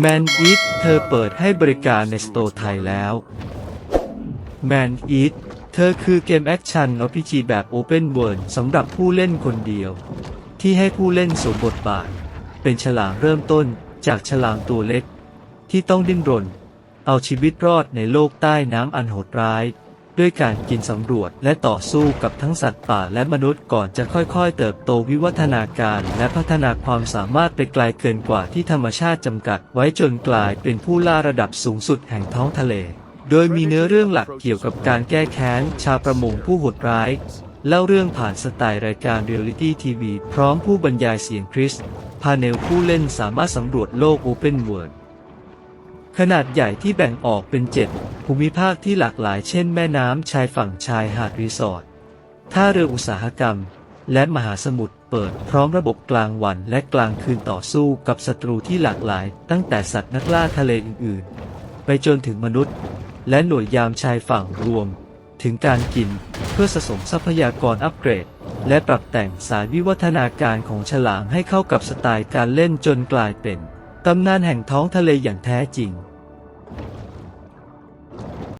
แมนอีทเธอเปิดให้บริการในสโตร์ไทยแล้วแมนอีทเธอคือเกมแอคชั่น RPG แบบ Open World สำหรับผู้เล่นคนเดียว ที่ให้ผู้เล่นสวมบทบาท เป็นฉลามเริ่มต้นจากฉลามตัวเล็ก ที่ต้องดิ้นรน เอาชีวิตรอดในโลกใต้น้ำอันโหดร้าย ด้วยการกินสำรวจและต่อสู้กับทั้งสัตว์ป่าและมนุษย์ก่อนจะค่อยๆ เติบโตวิวัฒนาการและพัฒนาความสามารถไปไกลเกินกว่าที่ธรรมชาติจำกัดไว้จนกลายเป็นผู้ล่าระดับสูงสุดแห่งท้องทะเล โดยมีเนื้อเรื่องหลักเกี่ยวกับการแก้แค้นชาวประมงผู้โหดร้ายเล่าเรื่องผ่านสไตล์รายการเรียลิตี้ทีวีพร้อมผู้บรรยายเสียงคริส พาเนลผู้เล่นสามารถสำรวจโลก Open World ขนาดใหญ่ที่แบ่งออกเป็นเจ็ดภูมิภาคที่หลากหลายเช่นแม่น้ำชายฝั่งชายหาดรีสอร์ทท่าเรืออุตสาหกรรม และมหาสมุทรเปิดพร้อมระบบกลางวันและกลางคืนต่อสู้กับศัตรูที่หลากหลาย ตั้งแต่สัตว์นักล่าทะเลอื่นๆ ไปจนถึงมนุษย์ และหน่วยยามชายฝั่งรวม ถึงการกินเพื่อสะสมทรัพยากรอัปเกรด และปรับแต่งสารวิวัฒนาการของฉลามให้เข้ากับสไตล์การเล่นจนกลายเป็นตำนานแห่งท้องทะเลอย่างแท้จริง